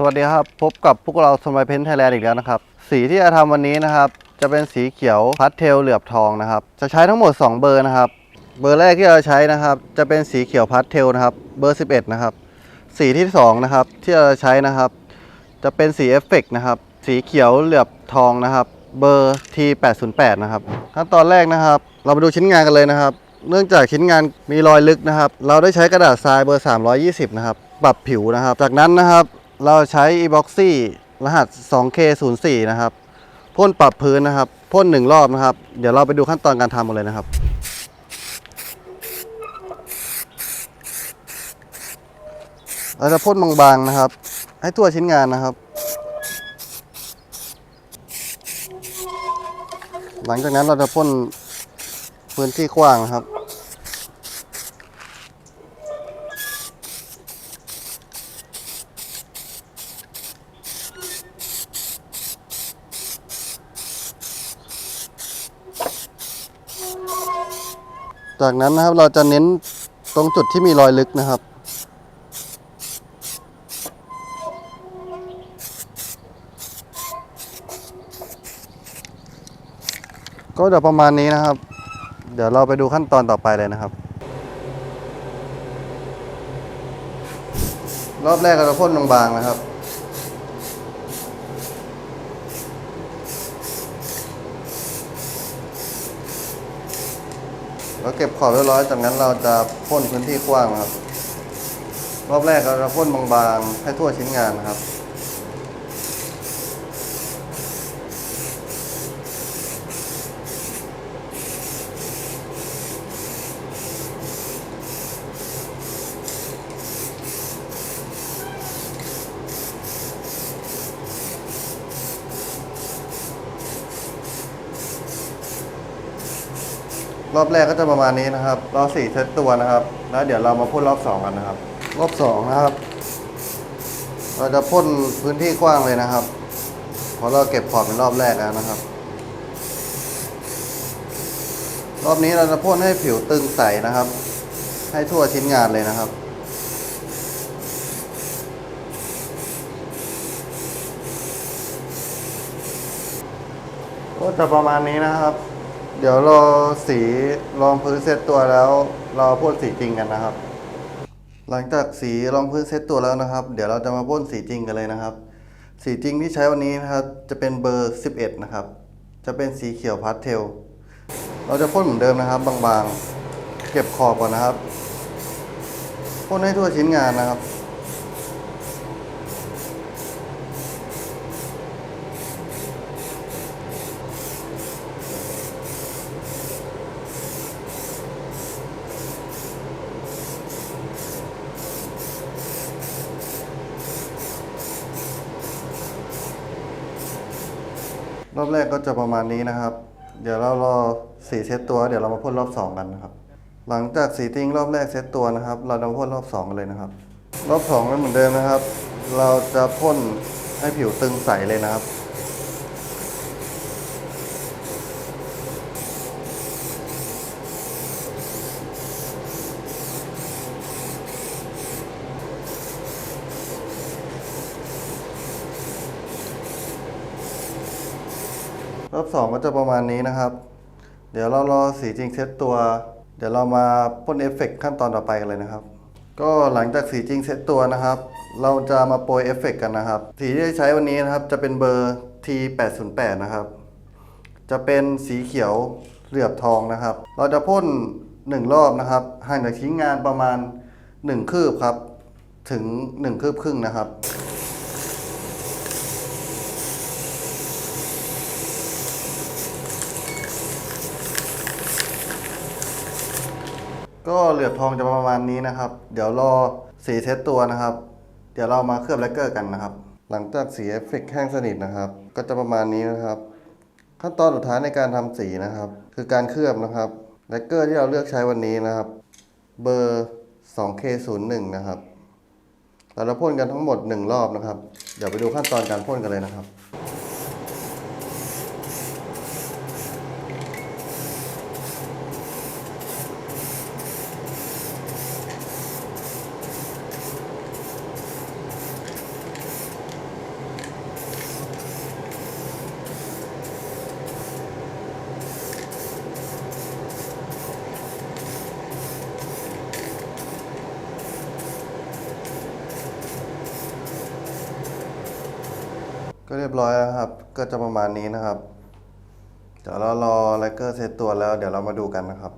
สวัสดีครับ พบกับพวกเราสมัยเพ้นไทยแลนด์อีกแล้วนะครับ สีที่จะทำวันนี้นะครับ จะเป็นสีเขียวพัดเทลเหลือบทองนะครับ จะใช้ทั้งหมด 2 เบอร์นะครับ เบอร์แรกที่เราใช้นะครับ จะเป็นสีเขียวพัดเทลนะครับ เบอร์ 11 นะครับ สีที่2นะครับที่เราใช้นะครับ จะเป็นสีเอฟเฟกต์นะครับ สีเขียวเหลือบทองนะครับ เบอร์ T808 นะครับ ขั้นตอนแรกนะครับ เรามาดูชิ้นงานกันเลยนะครับ เนื่องจากชิ้นงานมีรอยลึกนะครับ เราได้ใช้กระดาษทรายเบอร์ 320 นะครับ ปรับผิวนะครับ จากนั้นนะครับ เราใช้ epoxy รหัส 2K04 นะครับพ่นปรับพื้นนะครับพ่นหนึ่งรอบนะครับ เดี๋ยวเราไปดูขั้นตอนการทำกันเลยนะครับเราจะพ่นบางๆนะครับ ให้ทั่วชิ้นงานนะครับ หลังจากนั้นเราจะพ่นพื้นที่กว้างนะครับ จากนั้นนะครับเราจะเน้นตรงจุดที่มีรอยลึกนะครับ ก็เดี๋ยวประมาณนี้นะครับ เดี๋ยวเราไปดูขั้นตอนต่อไปเลยนะครับ รอบแรกเราจะพ่นบางๆนะครับ เราเก็บขอบเรียบร้อยจากนั้นเราจะพ่นพื้นที่กว้างครับ รอบแรกเราจะพ่นบางๆให้ทั่วชิ้นงานนะครับ รอบแรกก็จะประมาณนี้นะครับ รอบสี่เซตตัวนะครับ แล้วเดี๋ยวเรามาพ่นรอบสองกันนะครับ รอบสองนะครับ เราจะพ่นพื้นที่กว้างเลยนะครับ เพราะเราเก็บขอบเป็นรอบแรกแล้วนะครับ รอบนี้เราจะพ่นให้ผิวตึงใสนะครับ ให้ทั่วชิ้นงานเลยนะครับก็จะประมาณนี้นะครับ เดี๋ยวรอสีรองพื้นเซตตัวแล้วเราพ่นสีจริงกันนะครับ หลังจากสีรองพื้นเซตตัวแล้วนะครับ เดี๋ยวเราจะมาพ่นสีจริงกันเลยนะครับ สีจริงที่ใช้วันนี้นะครับ จะเป็นเบอร์ 11 นะครับ จะเป็นสีเขียวพาสเทล เราจะพ่นเหมือนเดิมนะครับ บางๆ เก็บขอบก่อนนะครับพ่นให้ทั่วชิ้นงานนะครับ รอบแรกก็จะประมาณนี้นะครับ เดี๋ยวเรารอสีเซตตัว เดี๋ยวเรามาพ่นรอบสองกันนะครับ หลังจากสีติ้งรอบแรกเซตตัวนะครับ เราจะพ่นรอบสองกันเลยนะครับ รอบสองก็เหมือนเดิมนะครับ เราจะพ่นให้ผิวตึงใสเลยนะครับ รอบสองก็จะประมาณนี้นะครับ เดี๋ยวเรารอสีจริงเซตตัว เดี๋ยวเรามาพ่นเอฟเฟกต์ขั้นตอนต่อไปกันเลยนะครับ ก็หลังจากสีจริงเซตตัวนะครับ เราจะมาโปรยเอฟเฟกต์กันนะครับ สีที่ใช้วันนี้นะครับจะเป็นเบอร์ T808 นะครับ จะเป็นสีเขียวเหลือบทองนะครับ เราจะพ่นหนึ่งรอบนะครับ ห่างจากชิ้นงานประมาณ 1 คืบครับ ถึง 1 คืบครึ่งนะครับ ก็เหลือบทองจะประมาณนี้นะครับ เดี๋ยวรอสีเซตตัวนะครับ เดี๋ยวเรามาเคลือบแลกเกอร์กันนะครับ หลังจากสีเอฟเฟกต์แห้งสนิทนะครับ ก็จะประมาณนี้นะครับ ขั้นตอนสุดท้ายในการทำสีนะครับ คือการเคลือบนะครับแลกเกอร์ที่เราเลือกใช้วันนี้นะครับ เบอร์ 2K01 นะครับเราจะพ่นกันทั้งหมด 1 รอบนะครับ เดี๋ยวไปดูขั้นตอนการพ่นกันเลยนะครับ ก็เรียบร้อยแล้วครับ ก็จะประมาณนี้นะครับ เดี๋ยวเรารอไลเกอร์เซตตัวแล้ว เดี๋ยวเรามาดูกันนะครับ